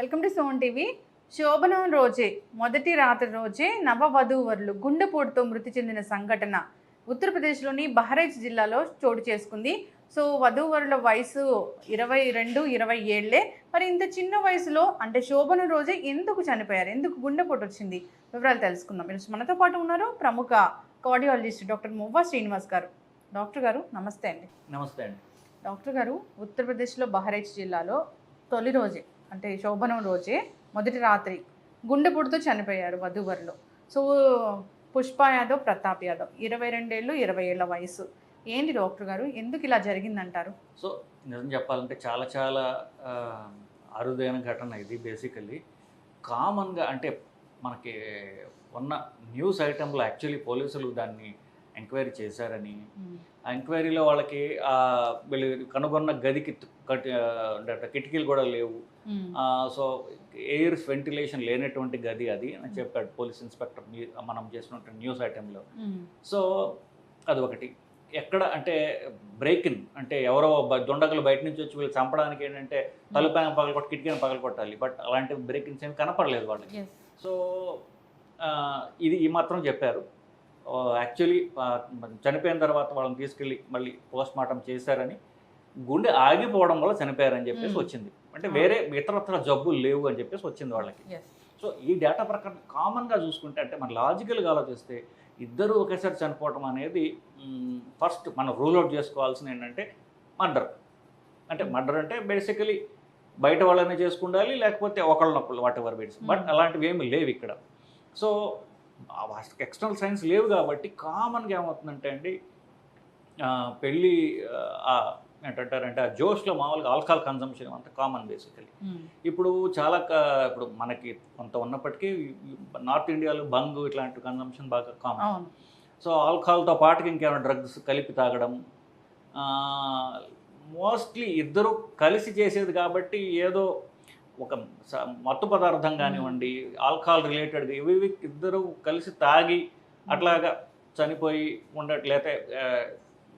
Welcome to son TV. శోభనం రోజే మొదటి రాత్రి రోజే నవవధూవరులు గుండెపోటుతో మృతి చెందిన సంఘటన ఉత్తరప్రదేశ్లోని బహరైచ్ జిల్లాలో చోటు చేసుకుంది. సో వధూవరుల వయసు ఇరవై రెండు ఇరవై ఏళ్ళే మరి ఇంత చిన్న వయసులో అంటే శోభనం రోజే ఎందుకు చనిపోయారు? ఎందుకు గుండెపోటు వచ్చింది? వివరాలు తెలుసుకుందాం. ఈరోజు మనతో పాటు ఉన్నారు ప్రముఖ కార్డియాలజిస్ట్ డాక్టర్ మువ్వా శ్రీనివాస్ గారు. డాక్టర్ గారు నమస్తే అండి. నమస్తే అండి. డాక్టర్ గారు ఉత్తరప్రదేశ్లో బహరైచ్ జిల్లాలో తొలి రోజే. అంటే శోభనం రోజే మొదటి రాత్రి. గుండెపోటుతో చనిపోయారు వధువరులు సో పుష్ప యాదవ్ ప్రతాప్ యాదవ్. ఇరవై రెండేళ్ళు ఇరవై ఏళ్ళ వయసు. ఏంటి డాక్టర్ గారు? ఎందుకు ఇలా జరిగిందంటారు? సో నిజం చెప్పాలంటే చాలా చాలా అరుదైన ఘటన ఇది బేసికల్లీ. కామన్గా అంటే మనకి ఉన్న న్యూస్ ఐటెంలో యాక్చువల్లీ పోలీసులు దాన్ని ఎంక్వైరీ చేశారని. ఆ ఎంక్వైరీలో వాళ్ళకి ఆ వీళ్ళు కనుగొన్న గదికి కిటికీలు కూడా లేవు. సో ఎయిర్ వెంటిలేషన్ లేనటువంటి గది అది అని చెప్పాడు పోలీస్ ఇన్స్పెక్టర్ మనం చేసినటువంటి న్యూస్ ఐటెంలో. సో అది ఒకటి ఎక్కడ అంటే బ్రేక్ ఇన్ అంటే ఎవరో దొండగలు బయట నుంచి వచ్చి వీళ్ళు చంపడానికి ఏంటంటే తలుపైన పగలు కొట్టి కిటికీని పగలు కొట్టాలి. బట్ అలాంటి బ్రేక్ ఇన్స్ ఏమి కనపడలేదు వాళ్ళకి. సో ఇది ఈ మాత్రం చెప్పారు. యాక్చువల్లీ చనిపోయిన తర్వాత వాళ్ళని తీసుకెళ్ళి మళ్ళీ పోస్ట్ మార్టం చేశారని గుండె ఆగిపోవడం వల్ల చనిపోయారని చెప్పేసి. వచ్చింది. అంటే వేరే ఇతరత్ర జబ్బులు లేవు అని చెప్పేసి వచ్చింది వాళ్ళకి. సో ఈ డేటా ప్రకారం కామన్గా చూసుకుంటే అంటే మన లాజికల్గా ఆలోచిస్తే ఇద్దరు ఒకేసారి చనిపోవడం అనేది ఫస్ట్ మనం రూల్ అవుట్ చేసుకోవాల్సిన ఏంటంటే మర్డర్ అంటే మర్డర్ అంటే బేసికలీ బయట వాళ్ళనే చేసుకుండాలి లేకపోతే ఒకళ్ళనొకళ్ళు వాట్ ఎవర్ బిట్స్ బట్. అలాంటివి ఏమి లేవు ఇక్కడ. సో ఎక్స్టర్నల్ సైన్స్ లేవు కాబట్టి కామన్గా ఏమవుతుందంటే అండి పెళ్ళి ఏంటంటారంటే ఆ జోష్లో మామూలుగా ఆల్కహాల్ కన్సంప్షన్ అంత కామన్ బేసికలీ ఇప్పుడు చాలా ఇప్పుడు మనకి కొంత ఉన్నప్పటికీ నార్త్ ఇండియాలో బంగ్ ఇట్లాంటి కన్సంప్షన్ బాగా కామన్ సో ఆల్కహాల్తో పాటుకి ఇంకేమైనా డ్రగ్స్ కలిపి తాగడం మోస్ట్లీ ఇద్దరు కలిసి చేసేది కాబట్టి ఏదో ఒక మత్తు పదార్థం కానివ్వండి ఆల్కహాల్ రిలేటెడ్ ఇవి ఇద్దరు కలిసి తాగి అట్లాగా చనిపోయి ఉండట్లయితే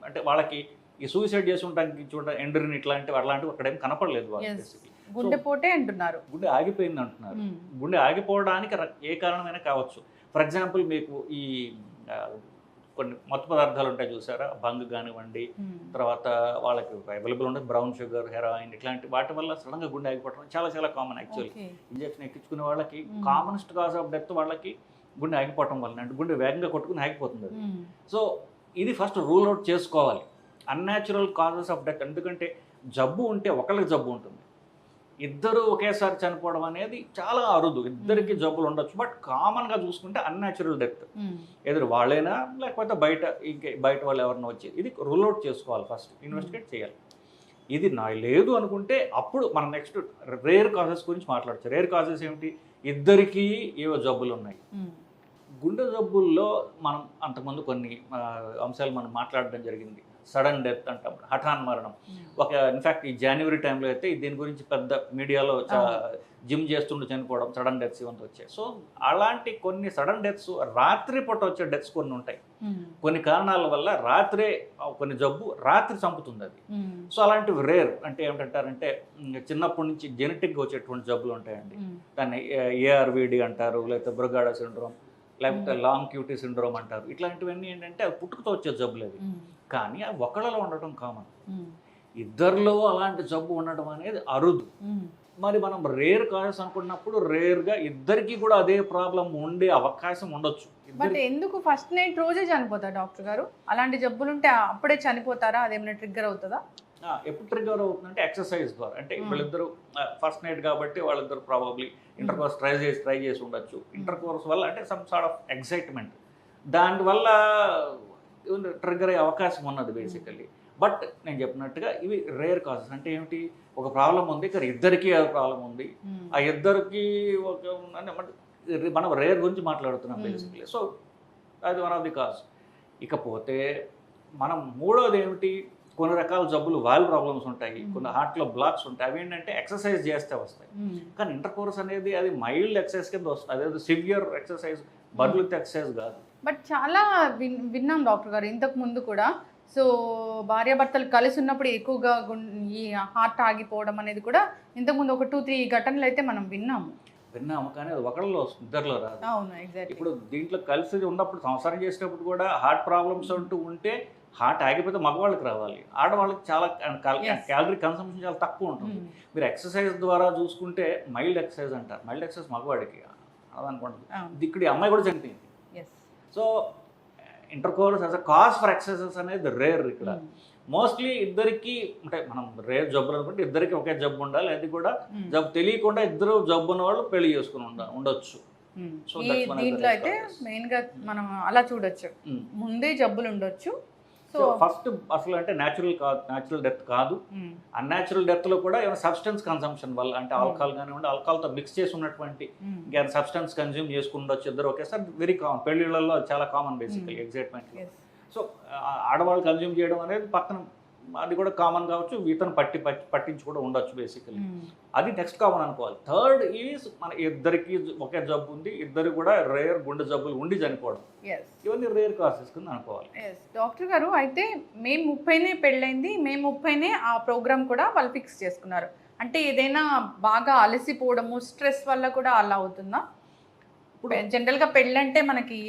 అంటే వాళ్ళకి ఈ సూసైడ్ చేసి ఉండడానికి చూడ ఎండ్రిన్ ఇట్లాంటివి అట్లాంటివి అక్కడేం కనపడలేదు వాళ్ళు. గుండెపోటే అంటున్నారు గుండె ఆగిపోయింది అంటున్నారు ఉమ్. గుండె ఆగిపోవడానికి ఏ కారణమైనా కావచ్చు ఫర్ ఎగ్జాంపుల్ మీకు ఈ కొన్ని మత్తు పదార్థాలు ఉంటాయి చూసారా బంగ్ కానివ్వండి. తర్వాత వాళ్ళకి అవైలబుల్ ఉంటుంది బ్రౌన్ షుగర్ హెరాయిన్ ఇట్లాంటి వాటి వల్ల సడన్గా గుండె ఆగిపోవడం చాలా చాలా కామన్ యాక్చువల్లీ. ఇంజెక్షన్ ఎక్కించుకునే వాళ్ళకి. కామనెస్ట్ కాజ్ ఆఫ్ డెత్ వాళ్ళకి గుండె ఆగిపోవటం వల్ల అంటే గుండె వేగంగా కొట్టుకుని ఆగిపోతుంది అది. సో ఇది ఫస్ట్ రూల్ అవుట్ చేసుకోవాలి అన్యాచురల్ కాజెస్ ఆఫ్ డెత్ ఎందుకంటే జబ్బు ఉంటే ఒకళ్ళకి జబ్బు ఉంటుంది ఇద్దరు ఒకేసారి చనిపోవడం అనేది చాలా అరుదు. ఇద్దరికి జబ్బులు ఉండొచ్చు. బట్ కామన్గా చూసుకుంటే అన్యాచురల్ డెత్. ఎదురు వాళ్ళైనా లేకపోతే బయట ఇంకే బయట వాళ్ళు ఎవరైనా వచ్చి ఇది రూల్ అవుట్ చేసుకోవాలి ఫస్ట్. ఇన్వెస్టిగేట్ చేయాలి. ఇది నా లేదు అనుకుంటే అప్పుడు మనం నెక్స్ట్ రేర్ కాజెస్ గురించి మాట్లాడచ్చు. రేర్ కాజెస్ ఏమిటి? ఇద్దరికీ ఏవో జబ్బులు ఉన్నాయి. గుండె జబ్బుల్లో మనం అంతకుముందు కొన్ని అంశాలు మనం మాట్లాడడం జరిగింది. సడన్ డెత్ అంటాం హఠాన్ మరణం. ఒక ఇన్ఫాక్ట్ ఈ జనవరి టైంలో అయితే దీని గురించి పెద్ద మీడియాలో జిమ్ చేస్తుండే చనిపోవడం సడన్ డెత్స్ ఇవంతా వచ్చాయి సో అలాంటి కొన్ని సడన్ డెత్స్ రాత్రి పూట వచ్చే డెత్స్ కొన్ని ఉంటాయి. కొన్ని కారణాల వల్ల రాత్రే కొన్ని జబ్బు రాత్రి చంపుతుంది అది. సో అలాంటివి రేర్ అంటే ఏమిటంటారంటే చిన్నప్పటి నుంచి జెనెటిక్గా వచ్చేటువంటి జబ్బులు ఉంటాయండి. దాన్ని ఏఆర్విడి అంటారు లేకపోతే బ్రుగాడా సిండ్రోమ్ లేకపోతే లాంగ్ క్యూటీ సిండ్రోమ్ అంటారు ఇట్లాంటివన్నీ ఏంటంటే అవి పుట్టుకతో వచ్చే జబ్బులు అవి. కానీ అవి ఒకళ్ళలో ఉండటం కామన్. ఇద్దరిలో అలాంటి జబ్బు ఉండడం అనేది అరుదు. మరి మనం రేర్ కాజెస్ అనుకున్నప్పుడు రేర్గా ఇద్దరికి కూడా అదే ప్రాబ్లం ఉండే అవకాశం ఉండొచ్చు. బట్ ఎందుకు ఫస్ట్ నైట్ రోజే చనిపోతారు డాక్టర్ గారు? అలాంటి జబ్బులుంటే అప్పుడే చనిపోతారా? అదేమైనా ట్రిగ్గర్ అవుతుందా? ఎప్పుడు ట్రిగర్ అవుతుందంటే ఎక్సర్సైజ్ ద్వారా. అంటే. వీళ్ళిద్దరు ఫస్ట్ నైట్ కాబట్టి వాళ్ళిద్దరు ప్రాబబ్లీ ఇంటర్ కోర్స్ ట్రై చేసి ట్రై చేసి ఉండొచ్చు. ఇంటర్ కోర్స్ వల్ల అంటే సమ్ సార్ట్ ఆఫ్ ఎక్సైట్మెంట్ దానివల్ల ట్రిగర్ అయ్యే అవకాశం ఉన్నది బేసికల్లీ బట్ నేను చెప్పినట్టుగా ఇవి రేర్ కాజెస్ అంటే ఏమిటి? ఒక ప్రాబ్లం ఉంది ఇక్కడ ఇద్దరికి ప్రాబ్లం ఉంది. ఉమ్. ఆ ఇద్దరికి ఒక మన- రేర్ గురించి మాట్లాడుతున్నాం Hmm. బేసికలీ సో అది వన్ ఆఫ్ ది కాజ్ ఇకపోతే మనం మూడోది ఏమిటి? కొన్ని రకాల జబ్బులు వాల్ ప్రాబ్లమ్స్ ఉంటాయి. Hmm. కొన్ని హార్ట్లో బ్లాక్స్ ఉంటాయి. అవి ఏంటంటే ఎక్సర్సైజ్ చేస్తే వస్తాయి. కానీ ఇంటర్ కోర్స్ అనేది అది మైల్డ్ ఎక్సర్సైజ్ కింద వస్తుంది. అదే సివియర్ ఎక్సర్సైజ్ బర్లిత్ ఎక్సర్సైజ్ కాదు. బట్ చాలా విన్ విన్నాం డాక్టర్ గారు ఇంతకు ముందు కూడా. సో భార్యాభర్తలు కలిసి ఉన్నప్పుడు ఎక్కువగా ఈ హార్ట్ ఆగిపోవడం అనేది కూడా ఇంతకుముందు ఒక టూ త్రీ ఘటనలు అయితే మనం విన్నాము. విన్నాము కానీ అది ఒకళ్ళలో వస్తుంది ఇద్దరిలో రాదు. అవును ఎగ్జాక్ట్ ఇప్పుడు దీంట్లో కలిసి ఉన్నప్పుడు సంసారం చేసేటప్పుడు కూడా హార్ట్ ప్రాబ్లమ్స్ అంటూ ఉంటే హార్ట్ ఆగిపోతే మగవాళ్ళకి రావాలి. ఆడవాళ్ళకి చాలా. క్యాలరీ కన్సంప్షన్ చాలా తక్కువ ఉంటుంది. మీరు ఎక్సర్సైజ్ ద్వారా చూసుకుంటే మైల్డ్ ఎక్సర్సైజ్ అంటారు. మైల్డ్ ఎక్సర్సైజ్ మగవాడికి. అవును. ఇక్కడ అమ్మాయి కూడా చనిపోయింది. So intercourse as a cause for exercises అనేది రేర్ ఇక్కడ. మోస్ట్లీ ఇద్దరికి అంటే మనం రేర్ జబ్బులు అనుకుంటే ఇద్దరికి ఒకే జబ్బు ఉండాలి అది కూడా జబ్బు తెలియకుండా ఇద్దరు జబ్బు ఉన్న వాళ్ళు పెళ్ళి చేసుకుని ఉండ ఉండొచ్చు. The దీంట్లో అయితే factors. మెయిన్గా మనం అలా చూడొచ్చు. ముందే జబ్బులు ఉండొచ్చు సో ఫస్ట్ అసలు అంటే న్యాచురల్ కాదు న్యాచురల్ డెత్ కాదు. అన్యాచురల్ డెత్లో కూడా ఏమైనా సబ్స్టెన్స్ కన్సంప్షన్ వల్ల అంటే Hmm. ఆల్కహాల్ కానివ్వండి ఆల్కహాల్తో మిక్స్ చేసి ఉన్నటువంటి ఇంకా సబ్స్టెన్స్ కన్జ్యూమ్ చేసుకుండొచ్చు ఇద్దరు ఒకేసారి. వెరీ కామన్ పెళ్ళిళ్ళల్లో చాలా common basically Hmm. Excitement so ఆడవాళ్ళు కన్జ్యూమ్ చేయడం అనేది పక్కన అది కూడా కామన్ కావచ్చు ఇతను పట్టి పట్టి పట్టించి కూడా ఉండొచ్చు బేసికలీ అది నెక్స్ట్ కామన్ అనుకోవాలి. థర్డ్ ఈజ్ మన ఇద్దరికి ఒకే జబ్బు ఉంది ఇద్దరు కూడా రేర్ గుండె జబ్బులు ఉండి చనిపోవడం. ఇవన్నీ రేర్ కాసెస్ కింద అనుకోవాలి. డాక్టర్ గారు అయితే మే ముప్పైనే పెళ్ళైంది మే ముప్పైనే ఆ ప్రోగ్రామ్ కూడా వాళ్ళు ఫిక్స్ చేసుకున్నారు. అంటే ఏదైనా బాగా అలసిపోవడము స్ట్రెస్ వల్ల కూడా అలా అవుతుందా? ఇప్పుడు జనరల్గా పెళ్ళంటే మనకి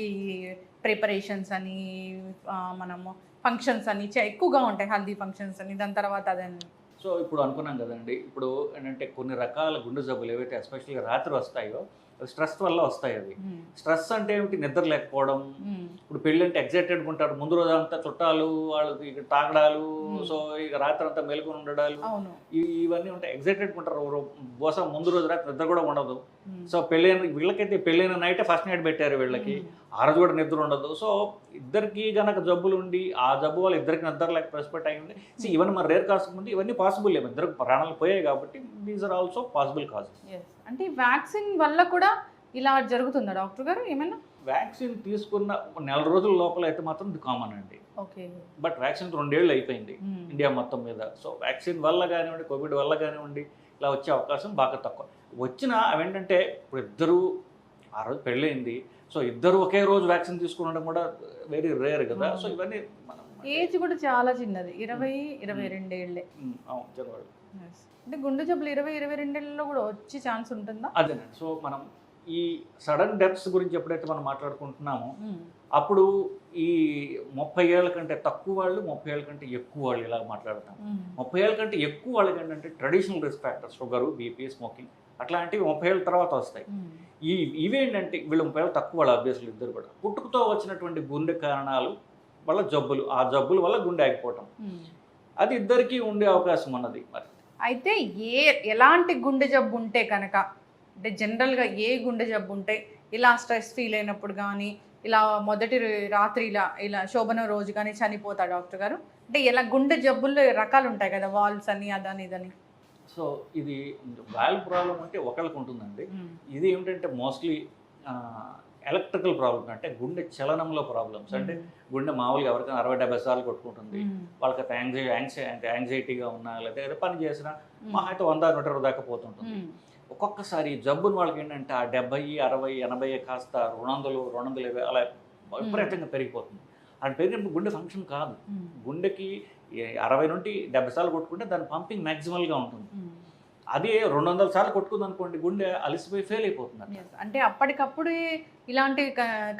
ప్రిపరేషన్స్ అని మనము ఫంక్షన్స్ అని ఎక్కువగా ఉంటాయి హల్దీ ఫంక్షన్స్ అని దాని తర్వాత అదని సో ఇప్పుడు అనుకున్నాం కదండి. ఇప్పుడు ఏంటంటే కొన్ని రకాల గుండె జబ్బులు ఏవైతే ఎస్పెషల్గా రాత్రి వస్తాయో స్ట్రెస్ వల్ల వస్తాయి అవి. స్ట్రెస్ అంటే ఏమిటి? నిద్ర లేకపోవడం. ఇప్పుడు పెళ్ళి అంటే ఎగ్జైటెడ్ ఉంటారు. ముందు రోజు అంతా చుట్టాలు వాళ్ళకి ఇక తాగడాలు. సో ఇక రాత్రి అంతా మెలుకొని ఉండడాలు. ఇవన్నీ ఉంటాయి. ఎగ్జైటెడ్ ఉంటారు. బహుశా ముందు రోజు రాత్రి నిద్ర కూడా ఉండదు. సో పెళ్ళైన వీళ్ళకైతే పెళ్ళైన నైట్ ఫస్ట్ నైట్ పెట్టారు వీళ్ళకి. ఆ రోజు కూడా నిద్ర ఉండదు. సో ఇద్దరికి గనక జబ్బులు ఉండి ఆ జబ్బు వల్ల ఇద్దరికి నిద్ర లేక ప్రెస్పెక్ట్ అయి ఉంది సో ఇవన్నీ మన రేర్ కాస్ట్ ముందు ఇవన్నీ పాసిబుల్ లేవు ఇద్దరికి ప్రాణాలు పోయాయి కాబట్టి these are also possible causes. అంటే వ్యాక్సిన్ వల్ల కూడా ఇలా జరుగుతుందా డాక్టర్ గారు? ఏమైనా? వ్యాక్సిన్ తీసుకున్న నెల రోజుల లోపల అయితే మాత్రం ఇది కామన్ అండి. ఓకే. బట్ వ్యాక్సిన్ రెండేళ్ళు అయిపోయింది ఇండియా మొత్తం మీద. సో వ్యాక్సిన్ వల్ల కానివ్వండి కోవిడ్ వల్ల కానివ్వండి ఇలా వచ్చే అవకాశం బాగా తక్కువ. వచ్చిన అవేంటంటే ఇప్పుడు ఇద్దరు ఆ రోజు పెళ్ళయింది. సో ఇద్దరు ఒకే రోజు వ్యాక్సిన్ తీసుకునడం కూడా వెరీ రేర్ కదా. సో ఇవన్నీ మనం ఏజ్ కూడా చాలా చిన్నది. ఇరవై ఇరవై రెండేళ్ళే ఉమ్, అవును Yes. అంటే గుండె జబ్బులు ఇరవై ఇరవై రెండేళ్ళలో కూడా వచ్చే ఛాన్స్ ఉంటుందా? అదేనండి. సో మనం ఈ సడన్ డెత్స్ గురించి ఎప్పుడైతే మనం మాట్లాడుకుంటున్నామో అప్పుడు ఈ ముప్పై ఏళ్ళ కంటే తక్కువ వాళ్ళు ముప్పై ఏళ్ళ కంటే ఎక్కువ వాళ్ళు ఇలా మాట్లాడతాం. ముప్పై ఏళ్ళ కంటే ఎక్కువ వాళ్ళకి ఏంటంటే traditional risk factors sugar BP smoking అట్లాంటివి ముప్పై ఏళ్ళ తర్వాత వస్తాయి. ఈ ఇవేంటంటే వీళ్ళు ముప్పై ఏళ్ళు తక్కువ వాళ్ళు అభ్యసులు ఇద్దరు కూడా. పుట్టుకతో వచ్చినటువంటి గుండె కారణాలు వల్ల జబ్బులు ఆ జబ్బుల వల్ల గుండె ఆగిపోవటం. అది ఇద్దరికీ ఉండే అవకాశం ఉన్నది మరి. అయితే ఏ ఎలాంటి గుండె జబ్బు ఉంటే కనుక అంటే జనరల్గా ఏ గుండె జబ్బు ఉంటే ఇలా స్ట్రెస్ ఫీల్ అయినప్పుడు కానీ ఇలా మొదటి రాత్రి ఇలా ఇలా శోభన రోజు కానీ చనిపోతా డాక్టర్ గారు. అంటే ఇలా గుండె జబ్బుల్లో రకాలు ఉంటాయి కదా వాల్స్ అని అదని ఇదని. సో ఇది వాల్వ్ ప్రాబ్లం అంటే ఒకళ్ళకి ఉంటుందండి ఇది ఏమిటంటే మోస్ట్లీ ఎలక్ట్రికల్ ప్రాబ్లమ్ అంటే గుండె చలనంలో ప్రాబ్లమ్స్. అంటే గుండె మామూలుగా ఎవరికైనా అరవై డెబ్బై సార్లు కొట్టుకుంటుంది. వాళ్ళకి అయితే యాంగ్జై యాంగ్జైటీగా ఉన్నా లేదా ఏదో పని చేసినా మా అయితే వంద నూట ఇరవై దాకా పోతుంటుంది. ఒక్కొక్కసారి జబ్బుని వాళ్ళకి ఏంటంటే ఆ డెబ్బై అరవై ఎనభై కాస్త వందల యాభై అలా విపరీతంగా పెరిగిపోతుంది. అది పెరిగినప్పుడు గుండె ఫంక్షన్ కాదు. గుండెకి అరవై నుండి డెబ్బై సార్లు కొట్టుకుంటే దాని పంపింగ్ మ్యాక్సిమల్గా ఉంటుంది. అదే రెండు వందల సార్లు కొట్టుకుంది అనుకోండి గుండె అలసిపోయి ఫెయిల్ అయిపోతుంది. అంటే అప్పటికప్పుడు ఇలాంటివి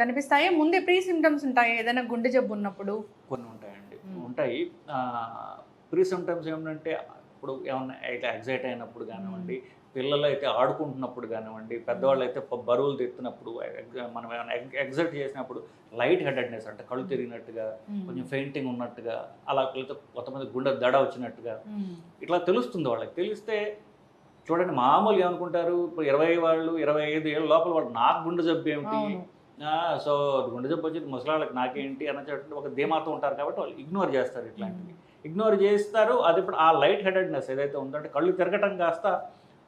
కనిపిస్తాయి? ముందే ప్రీ సిమ్టమ్స్ ఉంటాయి? ఏదైనా గుండె జబ్బు ఉన్నప్పుడు? కొన్ని ఉంటాయండి. Hmm. ఉంటాయి. ప్రీ సిమ్టమ్స్ ఏమంటే ఇప్పుడు ఏమన్నా ఇట్లా ఎగ్జైట్ అయినప్పుడు కానివ్వండి పిల్లలు అయితే ఆడుకుంటున్నప్పుడు కానివ్వండి పెద్దవాళ్ళు అయితే బరువులు తెత్తినప్పుడు మనం ఏమైనా ఎగ్జైట్ చేసినప్పుడు లైట్ హెడెడ్నెస్ అంటే కళ్ళు తిరిగినట్టుగా కొంచెం ఫెయింటింగ్ ఉన్నట్టుగా అలా లేకపోతే కొంతమంది గుండె దడ వచ్చినట్టుగా. ఇట్లా తెలుస్తుంది వాళ్ళకి. తెలిస్తే చూడండి మామూలుగా ఏమనుకుంటారు? ఇప్పుడు ఇరవై వాళ్ళు ఇరవై ఐదు ఏళ్ళ లోపల వాళ్ళు నాకు గుండె జబ్బు ఏమిటి? సో గుండె జబ్బు వచ్చేది ముసలాళ్ళకి నాకేంటి అన్నటువంటి ఒక ధీమాతో ఉంటారు కాబట్టి వాళ్ళు ఇగ్నోర్ చేస్తారు ఇట్లాంటివి. ఇగ్నోర్ చేస్తారు అది ఇప్పుడు ఆ లైట్ హెడెడ్నెస్ ఏదైతే ఉందో అంటే కళ్ళు తిరగటం కాస్త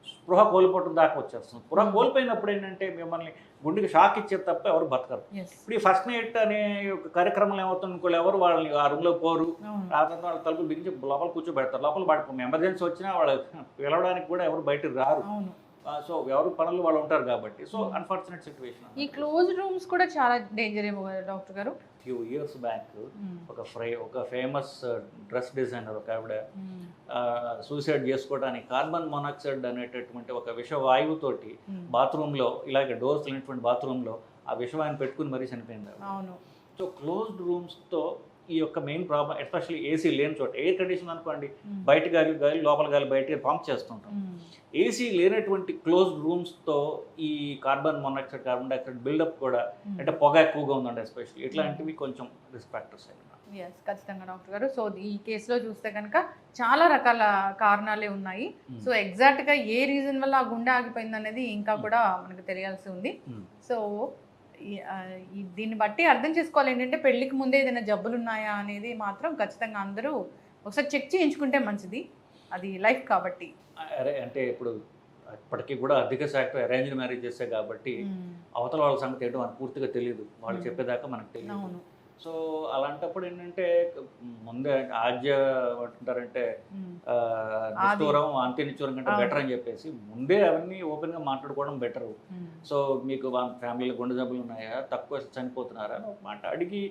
స్పృహ కోల్పోవటం దాకా వచ్చేస్తుంది. స్పృహ Hmm. కోల్పోయినప్పుడు ఏంటంటే మిమ్మల్ని గుండెకి షాక్ ఇచ్చేది తప్ప ఎవరు బతకరు. ఇప్పుడు ఈ ఫస్ట్ నైట్ అనే ఒక కార్యక్రమం ఏమవుతుంది ఇంకోళ్ళు ఎవరు వాళ్ళని ఆ రూమ్లో పోరు. ఆ తర్వాత వాళ్ళ తలుపులు బిగించి లోపల కూర్చోబెడతారు. లోపల పడుకో ఎమర్జెన్సీ వచ్చినా వాళ్ళు పిలవడానికి కూడా ఎవరు బయటకు రారు. సో ఎవరు పనులు వాళ్ళు ఉంటారు కాబట్టి. So Hmm. అన్ఫార్చునేట్ సిచ్యువేషన్ ఈ క్లోజ్ రూమ్స్ కూడా చాలా డేంజర్ ఏమో కదా doctor garu? Few years back ఒక ఫ్రై ఒక ఫేమస్ డ్రెస్ డిజైనర్ ఒక ఆవిడ సూసైడ్ చేసుకోవడానికి కార్బన్ మొనాక్సైడ్ అనేటటువంటి ఒక విష వాయువుతోటి బాత్రూంలో ఇలాగే డోర్స్ లేనటువంటి బాత్రూంలో ఆ విషవాయుని పెట్టుకుని మరీ చనిపోయింది సో క్లోజ్డ్ రూమ్స్తో ఈ యొక్క మెయిన్ ప్రాబ్లం ఎస్పెషల్లీ ఏసీ లేని చోట ఎయిర్ కండిషన్ అనుకోండి బయట గాలి గాలి లోపల గాలి బయట పంప్ చేస్తుంటాం. ఏసీ లేనటువంటి క్లోజ్డ్ రూమ్స్తో ఈ carbon monoxide carbon dioxide buildup కూడా అంటే పొగ ఎక్కువగా ఉందండి ఎస్పెషల్లీ ఇట్లాంటివి కొంచెం రిస్క్ ఫ్యాక్టర్స్ అయినా ఎస్ ఖచ్చితంగా డాక్టర్ గారు. సో ఈ కేసులో చూస్తే కనుక చాలా రకాల కారణాలే ఉన్నాయి. Hmm. సో ఎగ్జాక్ట్గా ఏ రీజన్ వల్ల ఆ గుండె ఆగిపోయింది అనేది ఇంకా కూడా మనకు తెలియాల్సి ఉంది. Hmm. సో దీన్ని బట్టి అర్థం చేసుకోవాలి ఏంటంటే పెళ్ళికి ముందే ఏదైనా జబ్బులు ఉన్నాయా అనేది మాత్రం ఖచ్చితంగా అందరూ ఒకసారి చెక్ చేయించుకుంటే మంచిది. అది లైఫ్ కాబట్టి. అంటే ఇప్పుడు ఇప్పటికీ కూడా అధిక శాతం అరేంజ్డ్ మ్యారేజ్ చేస్తే కాబట్టి అవతల వాళ్ళ సంగతి ఏంటో మనకు పూర్తిగా తెలియదు వాళ్ళు. చెప్పేదాకా మనకు తెలియదు సో అలాంటప్పుడు ఏంటంటే ముందే ఆద్య అంటారంటే నిష్ఠూరం అంత్య నిష్ఠూరం కంటే. బెటర్ అని చెప్పేసి ముందే అవన్నీ ఓపెన్గా మాట్లాడుకోవడం బెటర్. సో మీకు ఫ్యామిలీలో గుండె జబ్బులు ఉన్నాయా? తక్కువ చనిపోతున్నారా? అని ఒక మాట అడిగి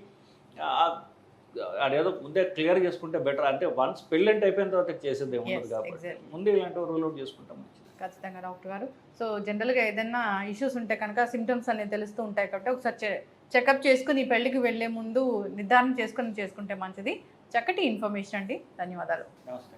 అదేదో ముందే క్లియర్ చేసుకుంటే బెటర్ అంటే వన్స్ పెళ్ళంటే అయిపోయిన తర్వాత చేసేది ఏముండదు కాబట్టి. ముందే ఇలాంటివి రూల్ అవుట్ చేసుకుంటాం ఖచ్చితంగా డాక్టర్ గారు. సో జనరల్గా ఏదైనా ఇష్యూస్ ఉంటే కనుక సిమ్టమ్స్ అనేవి తెలుస్తూ ఉంటాయి కాబట్టి ఒకసారి చెకప్ చేసుకుని పెళ్ళికి పెళ్ళికి వెళ్ళే ముందు నిర్ధారణ చేసుకుని చేసుకుంటే మంచిది. చక్కటి ఇన్ఫర్మేషన్ అండి. ధన్యవాదాలు. నమస్తే.